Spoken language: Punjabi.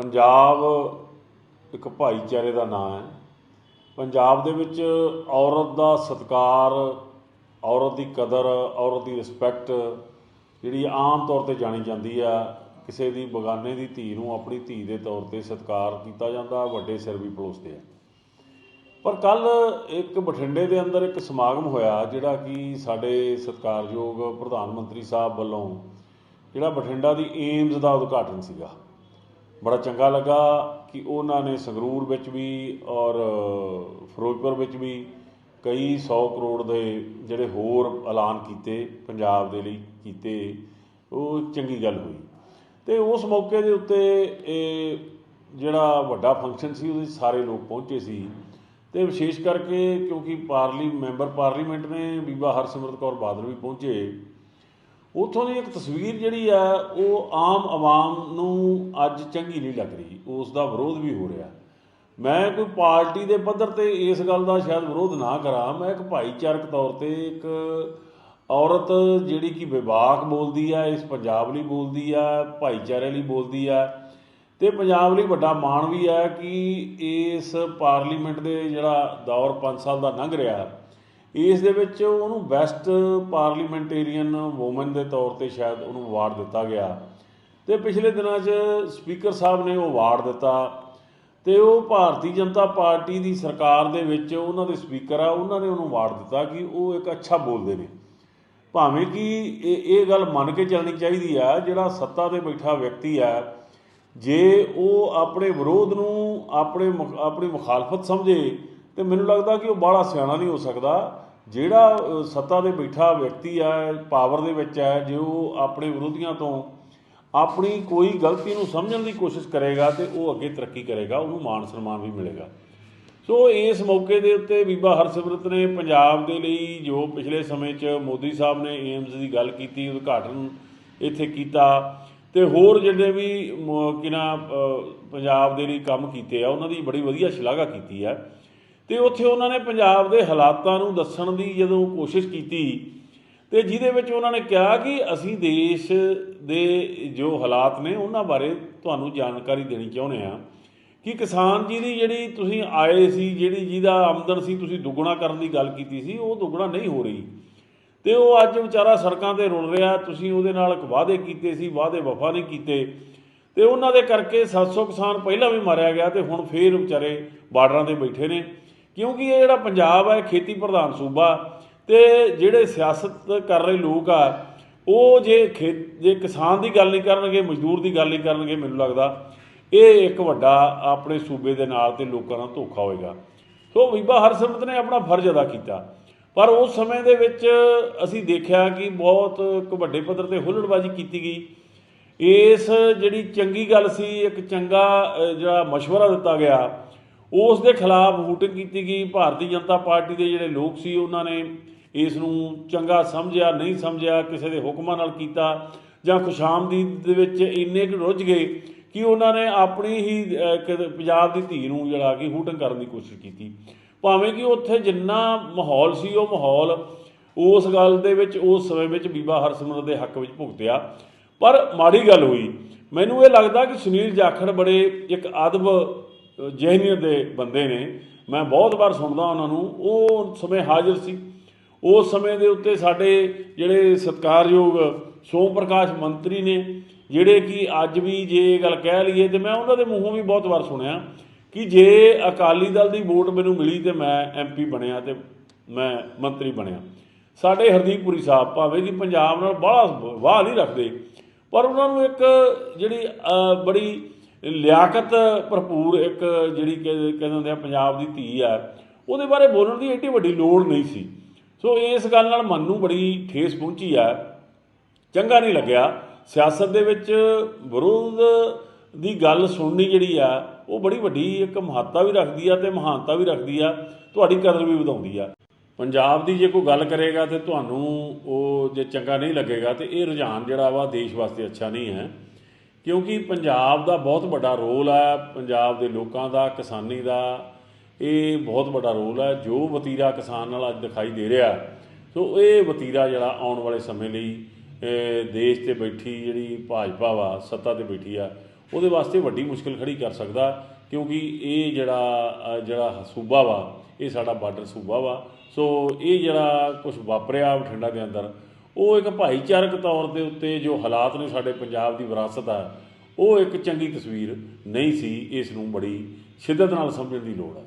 ਪੰਜਾਬ ਇੱਕ ਭਾਈਚਾਰੇ ਦਾ ਨਾਂ ਹੈ। ਪੰਜਾਬ ਦੇ ਵਿੱਚ ਔਰਤ ਦਾ ਸਤਿਕਾਰ, ਔਰਤ ਦੀ ਕਦਰ, ਔਰਤ ਦੀ ਰਿਸਪੈਕਟ ਜਿਹੜੀ ਆਮ ਤੌਰ ਤੇ ਜਾਣੀ ਜਾਂਦੀ ਆ। ਕਿਸੇ ਦੀ ਬਗਾਨੇ ਦੀ ਧੀ ਨੂੰ ਆਪਣੀ ਧੀ ਦੇ ਤੌਰ ਤੇ ਸਤਿਕਾਰ ਕੀਤਾ ਜਾਂਦਾ, ਵੱਡੇ ਸਿਰ ਵੀ ਪਲੋਸਦੇ ਆ। ਪਰ ਕੱਲ ਇੱਕ ਬਠਿੰਡੇ ਦੇ ਅੰਦਰ ਇੱਕ ਸਮਾਗਮ ਹੋਇਆ ਜਿਹੜਾ ਕਿ ਸਾਡੇ ਸਤਿਕਾਰਯੋਗ ਪ੍ਰਧਾਨ ਮੰਤਰੀ ਸਾਹਿਬ ਵੱਲੋਂ ਜਿਹੜਾ ਬਠਿੰਡਾ ਦੀ ਏਮਜ਼ ਦਾ ਉਦਘਾਟਨ ਸੀਗਾ। ਬੜਾ ਚੰਗਾ ਲੱਗਾ ਕਿ ਉਹਨਾਂ ਨੇ ਸੰਗਰੂਰ ਵਿੱਚ ਵੀ ਔਰ ਫਿਰੋਜ਼ਪੁਰ ਵਿੱਚ ਵੀ ਕਈ 100 ਕਰੋੜ ਦੇ ਜਿਹੜੇ ਹੋਰ ਐਲਾਨ ਕੀਤੇ ਪੰਜਾਬ ਦੇ ਲਈ ਕੀਤੇ, ਉਹ ਚੰਗੀ ਗੱਲ ਹੋਈ। ਤੇ ਉਸ ਮੌਕੇ ਦੇ ਉੱਤੇ ਇਹ ਜਿਹੜਾ ਵੱਡਾ ਫੰਕਸ਼ਨ ਸੀ, ਉਹਦੇ 'ਚ ਸਾਰੇ ਲੋਕ ਪਹੁੰਚੇ ਸੀ। ਤੇ ਵਿਸ਼ੇਸ਼ ਕਰਕੇ ਕਿਉਂਕਿ ਪਾਰਲੀ ਮੈਂਬਰ ਪਾਰਲੀਮੈਂਟ ਨੇ ਬੀਬਾ ਹਰਸਿਮਰਤ ਕੌਰ ਬਾਦਲ ਵੀ ਪਹੁੰਚੇ ਉਥੋਂ ਦੀ ਇੱਕ ਤਸਵੀਰ ਜਿਹੜੀ ਆ, ਉਹ ਆਮ ਆਵਾਮ ਨੂੰ ਅੱਜ ਚੰਗੀ ਨਹੀਂ ਲੱਗ ਰਹੀ। ਉਸ ਦਾ ਵਿਰੋਧ ਵੀ ਹੋ ਰਿਹਾ। ਮੈਂ ਕੋਈ ਪਾਰਟੀ ਦੇ ਪੱਧਰ ਤੇ ਇਸ ਗੱਲ ਦਾ ਸ਼ਾਇਦ ਵਿਰੋਧ ਨਾ ਕਰਾਂ। ਮੈਂ ਇੱਕ ਭਾਈਚਾਰਕ ਤੌਰ ਤੇ ਇੱਕ ਔਰਤ ਜਿਹੜੀ ਕਿ ਵਿਵਾਕ ਬੋਲਦੀ ਆ, ਇਸ ਪੰਜਾਬ ਲਈ ਬੋਲਦੀ ਆ ਭਾਈਚਾਰੇ ਲਈ ਬੋਲਦੀ ਆ, ਤੇ ਪੰਜਾਬ ਲਈ ਵੱਡਾ ਮਾਣ ਵੀ ਹੈ ਕਿ ਇਸ ਪਾਰਲੀਮੈਂਟ ਦੇ ਜਿਹੜਾ ਦੌਰ 5 ਸਾਲ ਦਾ ਲੰਘ ਰਿਹਾ ਇਸ ਦੇ ਵਿੱਚ ਉਹਨੂੰ ਬੈਸਟ ਪਾਰਲੀਮੈਂਟੇਰੀਅਨ ਵੂਮਨ ਦੇ ਤੌਰ ਤੇ ਸ਼ਾਇਦ ਉਹਨੂੰ ਅਵਾਰਡ ਦਿੱਤਾ ਗਿਆ। ਤੇ ਪਿਛਲੇ ਦਿਨਾਂ 'ਚ ਸਪੀਕਰ ਸਾਹਿਬ ਨੇ ਉਹ ਅਵਾਰਡ ਦਿੱਤਾ ਤੇ ਉਹ ਭਾਰਤੀ ਜਨਤਾ ਪਾਰਟੀ ਦੀ ਸਰਕਾਰ ਦੇ ਵਿੱਚ ਉਹਨਾਂ ਦੇ ਸਪੀਕਰ ਆ, ਉਹਨਾਂ ਨੇ ਉਹਨੂੰ ਅਵਾਰਡ ਦਿੱਤਾ ਕਿ ਉਹ ਇੱਕ ਅੱਛਾ ਬੋਲਦੇ ਨੇ। ਭਾਵੇਂ ਕਿ ਇਹ ਇਹ ਗੱਲ ਮੰਨ ਕੇ ਚੱਲਣੀ ਚਾਹੀਦੀ ਆ, ਜਿਹੜਾ ਸੱਤਾ ਤੇ ਬੈਠਾ ਵਿਅਕਤੀ ਆ, ਜੇ ਉਹ ਆਪਣੇ ਵਿਰੋਧ ਨੂੰ ਆਪਣੇ ਮੁਖ- ਆਪਣੀ ਮੁਖਾਲਫਤ ਸਮਝੇ ਤੇ ਮੈਨੂੰ ਲੱਗਦਾ ਕਿ ਉਹ ਬਾਹਲਾ ਸਿਆਣਾ ਨਹੀਂ ਹੋ ਸਕਦਾ। ਜਿਹੜਾ ਸੱਤਾ ਦੇ ਬੈਠਾ ਵਿਅਕਤੀ ਆ ਪਾਵਰ ਦੇ ਵਿੱਚ ਹੈ, ਜੇ ਉਹ ਆਪਣੇ ਵਿਰੋਧੀਆਂ ਤੋਂ ਆਪਣੀ ਕੋਈ ਗਲਤੀ ਨੂੰ ਸਮਝਣ ਦੀ ਕੋਸ਼ਿਸ਼ ਕਰੇਗਾ ਤੇ ਉਹ ਅੱਗੇ ਤਰੱਕੀ ਕਰੇਗਾ, ਉਹਨੂੰ ਮਾਣ ਸਨਮਾਨ ਵੀ ਮਿਲੇਗਾ। ਸੋ ਇਸ ਮੌਕੇ ਦੇ ਉੱਤੇ ਬੀਬਾ ਹਰਸਿਮਰਤ ਨੇ ਪੰਜਾਬ ਦੇ ਲਈ ਜੋ ਪਿਛਲੇ ਸਮੇਂ 'ਚ ਮੋਦੀ ਸਾਹਿਬ ਨੇ ਏਮਜ਼ ਦੀ ਗੱਲ ਕੀਤੀ, ਉਦਘਾਟਨ ਇੱਥੇ ਕੀਤਾ, ਤੇ ਹੋਰ ਜਿਹੜੇ ਵੀ ਮ- ਨਾ ਪੰਜਾਬ ਦੇ ਲਈ ਕੰਮ ਕੀਤੇ ਆ, ਉਹਨਾਂ ਦੀ ਬੜੀ ਵਧੀਆ ਸ਼ਲਾਘਾ ਕੀਤੀ ਆ ਤੇ ਉੱਥੇ ਉਹਨਾਂ ਨੇ ਪੰਜਾਬ ਦੇ ਹਾਲਾਤਾਂ ਨੂੰ ਦੱਸਣ ਦੀ ਜਦੋਂ ਕੋਸ਼ਿਸ਼ ਕੀਤੀ, ਤੇ ਜਿਹਦੇ ਵਿੱਚ ਉਹਨਾਂ ਨੇ ਕਿਹਾ ਕਿ ਅਸੀਂ ਦੇਸ਼ ਦੇ ਜੋ ਹਾਲਾਤ ਨੇ ਉਹਨਾਂ ਬਾਰੇ ਤੁਹਾਨੂੰ ਜਾਣਕਾਰੀ ਦੇਣੀ ਚਾਹੁੰਦੇ ਆ ਕਿ ਕਿਸਾਨ ਜੀ ਦੀ ਜਿਹੜੀ ਤੁਸੀਂ ਆਏ ਸੀ, ਜਿਹੜੀ ਜਿਹਦਾ ਆਮਦਨ ਸੀ, ਤੁਸੀਂ ਦੁੱਗਣਾ ਕਰਨ ਦੀ ਗੱਲ ਕੀਤੀ ਸੀ, ਉਹ ਦੁੱਗਣਾ ਨਹੀਂ ਹੋ ਰਹੀ। ਤੇ ਉਹ ਅੱਜ ਵਿਚਾਰਾ ਸੜਕਾਂ ਤੇ ਰੁਲ ਰਿਹਾ, ਤੁਸੀਂ ਉਹਦੇ ਨਾਲ ਇੱਕ ਵਾਅਦੇ ਕੀਤੇ ਸੀ, ਵਾਅਦੇ ਵਫਾ ਨਹੀਂ ਕੀਤੇ। ਤੇ ਉਹਨਾਂ ਦੇ ਕਰਕੇ 700 ਕਿਸਾਨ ਪਹਿਲਾਂ ਵੀ ਮਾਰਿਆ ਗਿਆ ਤੇ ਹੁਣ ਫੇਰ ਵਿਚਾਰੇ ਬਾਰਡਰਾਂ ਤੇ ਬੈਠੇ ਨੇ। ਕਿਉਂਕਿ ਇਹ ਜਿਹੜਾ ਪੰਜਾਬ ਹੈ ਖੇਤੀ ਪ੍ਰਧਾਨ ਸੂਬਾ ਤੇ ਜਿਹੜੇ ਸਿਆਸਤ ਕਰ ਰਹੇ ਲੋਕ ਆ ਉਹ ਜੇ ਖੇ ਜੇ ਕਿਸਾਨ ਦੀ ਗੱਲ ਨਹੀਂ ਕਰਨਗੇ ਮਜ਼ਦੂਰ ਦੀ ਗੱਲ ਨਹੀਂ ਕਰਨਗੇ ਮੈਨੂੰ ਲੱਗਦਾ ਇਹ ਇੱਕ ਵੱਡਾ ਆਪਣੇ ਸੂਬੇ ਦੇ ਨਾਲ ਤੇ ਲੋਕਾਂ ਨਾਲ ਧੋਖਾ ਹੋਏਗਾ ਸੋ ਬੀਬਾ ਹਰਸਿਮਰਤ ਨੇ ਆਪਣਾ ਫਰਜ਼ ਅਦਾ ਕੀਤਾ ਪਰ ਉਸ ਸਮੇਂ ਦੇ ਵਿੱਚ ਅਸੀਂ ਦੇਖਿਆ ਕਿ ਬਹੁਤ ਇੱਕ ਵੱਡੇ ਪੱਧਰ ਤੇ ਹੁੱਲੜਬਾਜ਼ੀ ਕੀਤੀ ਗਈ ਇਸ ਜਿਹੜੀ ਚੰਗੀ ਗੱਲ ਸੀ ਇੱਕ ਚੰਗਾ ਅ, ਜਿਹੜਾ مشورہ ਦਿੱਤਾ ਗਿਆ ਉਸ ਦੇ ਖਿਲਾਫ ਵੋਟਿੰਗ ਕੀਤੀ ਗਈ। ਭਾਰਤੀ ਜਨਤਾ ਪਾਰਟੀ ਦੇ ਜਿਹੜੇ ਲੋਕ ਸੀ, ਉਹਨਾਂ ਨੇ ਇਸ ਨੂੰ ਚੰਗਾ ਸਮਝਿਆ, ਨਹੀਂ ਸਮਝਿਆ, ਕਿਸੇ ਦੇ ਹੁਕਮਾਂ ਨਾਲ ਕੀਤਾ ਜਾਂ ਖੁਸ਼ਾਮਦੀਦ ਦੇ ਵਿੱਚ ਇੰਨੇ ਕੁ ਰੁੱਝ ਗਏ ਕਿ ਉਹਨਾਂ ਨੇ ਆਪਣੀ ਹੀ ਪੰਜਾਬ ਦੀ ਧੀ ਨੂੰ ਜਿਹੜਾ ਕਿ ਹੂਟਿੰਗ ਕਰਨ ਦੀ ਕੋਸ਼ਿਸ਼ ਕੀਤੀ। ਭਾਵੇਂ ਕਿ ਉੱਥੇ ਜਿੰਨਾ ਮਾਹੌਲ ਸੀ, ਉਹ ਮਾਹੌਲ ਉਸ ਗੱਲ ਦੇ ਵਿੱਚ, ਉਸ ਸਮੇਂ ਵਿੱਚ ਬੀਬਾ ਹਰਸਿਮਰਤ ਦੇ ਹੱਕ ਵਿੱਚ ਭੁਗਤਿਆ। ਪਰ ਮਾੜੀ ਗੱਲ ਹੋਈ। ਮੈਨੂੰ ਇਹ ਲੱਗਦਾ ਕਿ ਸੁਨੀਲ ਜਾਖੜ ਬੜੇ ਇੱਕ ਅਦਬ ਜਿਹਨੀਅਤ ਦੇ ਬੰਦੇ ਨੇ, ਮੈਂ ਬਹੁਤ ਵਾਰ ਸੁਣਦਾ ਉਹਨਾਂ ਨੂੰ, ਉਹ ਸਮੇਂ ਹਾਜ਼ਰ ਸੀ। ਉਸ ਸਮੇਂ ਦੇ ਉੱਤੇ ਸਾਡੇ ਜਿਹੜੇ ਸਤਿਕਾਰਯੋਗ ਸੋਮ ਪ੍ਰਕਾਸ਼ ਮੰਤਰੀ ਨੇ, ਜਿਹੜੇ ਕਿ ਅੱਜ ਵੀ ਜੇ ਇਹ ਗੱਲ ਕਹਿ ਲਈਏ, ਤੇ ਮੈਂ ਉਹਨਾਂ ਦੇ ਮੂੰਹੋਂ ਵੀ ਬਹੁਤ ਵਾਰ ਸੁਣਿਆ ਕਿ ਜੇ ਅਕਾਲੀ ਦਲ ਦੀ ਵੋਟ ਮੈਨੂੰ ਮਿਲੀ ਤੇ ਮੈਂ ਐਮਪੀ ਬਣਿਆ ਤੇ ਮੈਂ ਮੰਤਰੀ ਬਣਿਆ। ਸਾਡੇ ਹਰਦੀਪੁਰੀ ਸਾਹਿਬ ਭਾਵੇਂ ਜੀ ਪੰਜਾਬ ਨਾਲ ਬੜਾ ਵਾਹ ਨਹੀਂ ਰੱਖਦੇ, ਪਰ ਉਹਨਾਂ ਨੂੰ ਇੱਕ ਜਿਹੜੀ ਬੜੀ ਲਿਆਕਤ ਭਰਪੂਰ ਇੱਕ ਜਿਹੜੀ ਕਿ- ਕਹਿੰਦੇ ਹੁੰਦੇ ਆ ਪੰਜਾਬ ਦੀ ਧੀ ਆ। ਉਹਦੇ ਬਾਰੇ ਬੋਲਣ ਦੀ ਏਡੀ ਵੱਡੀ ਲੋੜ ਨਹੀਂ ਸੀ। ਸੋ ਇਸ ਗੱਲ ਨਾਲ ਮਨ ਨੂੰ ਬੜੀ ਠੇਸ ਪਹੁੰਚੀ ਆ। ਚੰਗਾ ਨਹੀਂ ਲੱਗਿਆ। ਸਿਆਸਤ ਦੇ ਵਿੱਚ ਵਿਰੋਧ ਦੀ ਗੱਲ ਸੁਣਨੀ ਜਿਹੜੀ ਆ, ਉਹ ਬੜੀ ਵੱਡੀ ਇੱਕ ਮਹੱਤਤਾ ਵੀ ਰੱਖਦੀ ਆ ਤੇ ਮਹਾਨਤਾ ਵੀ ਰੱਖਦੀ ਆ। ਤੁਹਾਡੀ ਕਦਰ ਵੀ ਵਧਾਉਂਦੀ ਆ। ਪੰਜਾਬ ਦੀ ਜੇ ਕੋਈ ਗੱਲ ਕਰੇਗਾ ਤੇ ਤੁਹਾਨੂੰ ਉਹ ਜੇ ਚੰਗਾ ਨਹੀਂ ਲੱਗੇਗਾ ਤੇ ਇਹ ਰੁਝਾਨ ਜਿਹੜਾ ਵਾ ਦੇਸ਼ ਵਾਸਤੇ ਅੱਛਾ ਨਹੀਂ ਹੈ। ਕਿਉਂਕਿ ਪੰਜਾਬ ਦਾ ਬਹੁਤ ਵੱਡਾ ਰੋਲ ਆ, ਪੰਜਾਬ ਦੇ ਲੋਕਾਂ ਦਾ, ਕਿਸਾਨੀ ਦਾ, ਇਹ ਬਹੁਤ ਵੱਡਾ ਰੋਲ ਹੈ ਜੋ ਵਤੀਰਾ ਕਿਸਾਨ ਨਾਲ ਅੱਜ ਦਿਖਾਈ ਦੇ ਰਿਹਾ। ਸੋ ਇਹ ਵਤੀਰਾ ਜਿਹੜਾ ਆਉਣ ਵਾਲੇ ਸਮੇਂ ਲਈ ਦੇਸ਼ ਤੇ ਬੈਠੀ ਜਿਹੜੀ ਭਾਜਪਾ ਵਾ, ਸੱਤਾ ਤੇ ਬੈਠੀ ਆ, ਉਹਦੇ ਵਾਸਤੇ ਵੱਡੀ ਮੁਸ਼ਕਲ ਖੜੀ ਕਰ ਸਕਦਾ, ਕਿਉਂਕਿ ਇਹ ਜਿਹੜਾ ਜਿਹੜਾ ਸੂਬਾ ਵਾ, ਇਹ ਸਾਡਾ ਬਾਰਡਰ ਸੂਬਾ ਵਾ। ਸੋ ਇਹ ਜਿਹੜਾ ਕੁਝ ਵਾਪਰਿਆ ਬਠਿੰਡਾ ਦੇ ਅੰਦਰ ਉਹ ਇੱਕ ਭਾਈਚਾਰਕ ਤੌਰ ਦੇ ਉੱਤੇ ਜੋ ਹਾਲਾਤ ਨੇ ਸਾਡੇ ਪੰਜਾਬ ਦੀ ਵਿਰਾਸਤ ਆ, ਉਹ ਇੱਕ ਚੰਗੀ ਤਸਵੀਰ ਨਹੀਂ ਸੀ, ਇਸ ਨੂੰ ਬੜੀ ਸ਼ਿੱਦਤ ਨਾਲ ਸਮਝਣ ਦੀ ਲੋੜ ਹੈ